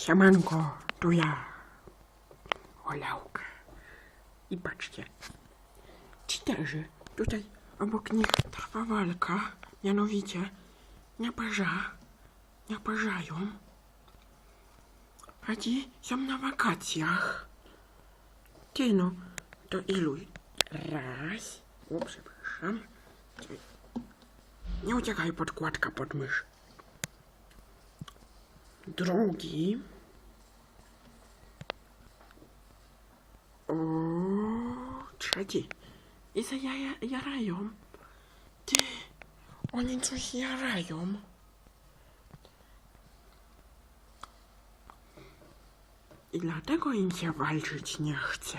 Siemanko, tu ja, Olałka. I patrzcie, cheaterzy, tutaj obok nich trwa walka, mianowicie nie parza, nie parzają, a ci są na wakacjach. Ty no, to ilu? Raz, o przepraszam, nie uciekaj podkładka pod mysz. Drugi. O, trzeci. I za jaja, jarają. Ty, oni coś jarają. I dlatego im się walczyć nie chce.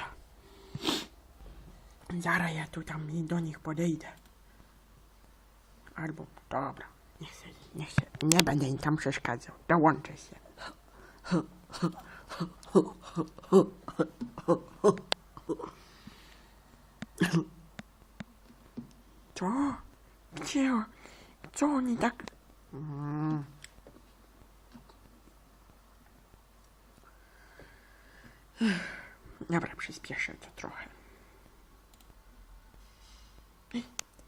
Zaraz ja tu tam do nich podejdę. Albo, dobra, nie nie nie będę im tam przeszkadzał, dołączę się. Co? Gdzie? Co oni tak... Mm. Dobra, przyspieszę to trochę.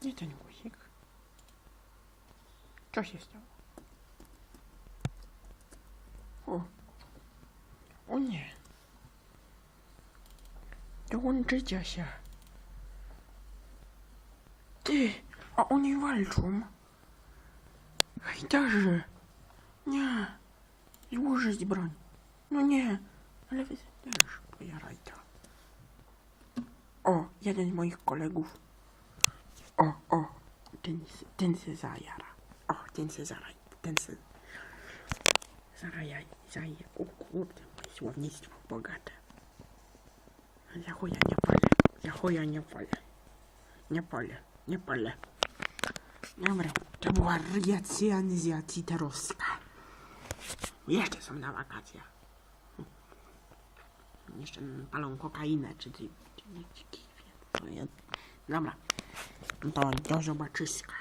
Nie ten guzik. Co się stało? O. O nie. Dołączycie się. Ty, a oni walczą. Hejterzy. Nie. Złożyć broń. No nie. Ale wy też pojaraj to. O, jeden z moich kolegów. O, o. Ten, ten se zajara. Ten se zaraj. Ten se... Zarajaj, zaje. O kurde, moje słownictwo bogate. Ja chuja nie palę. Ja chuja nie palę. Nie palę, nie palę. Dobra, to była recenzja titerowska. Jeszcze są na wakacjach. Jeszcze palą kokainę, czy ty... czy- czy- czy- to jest- Dobra, to do zobaczyska.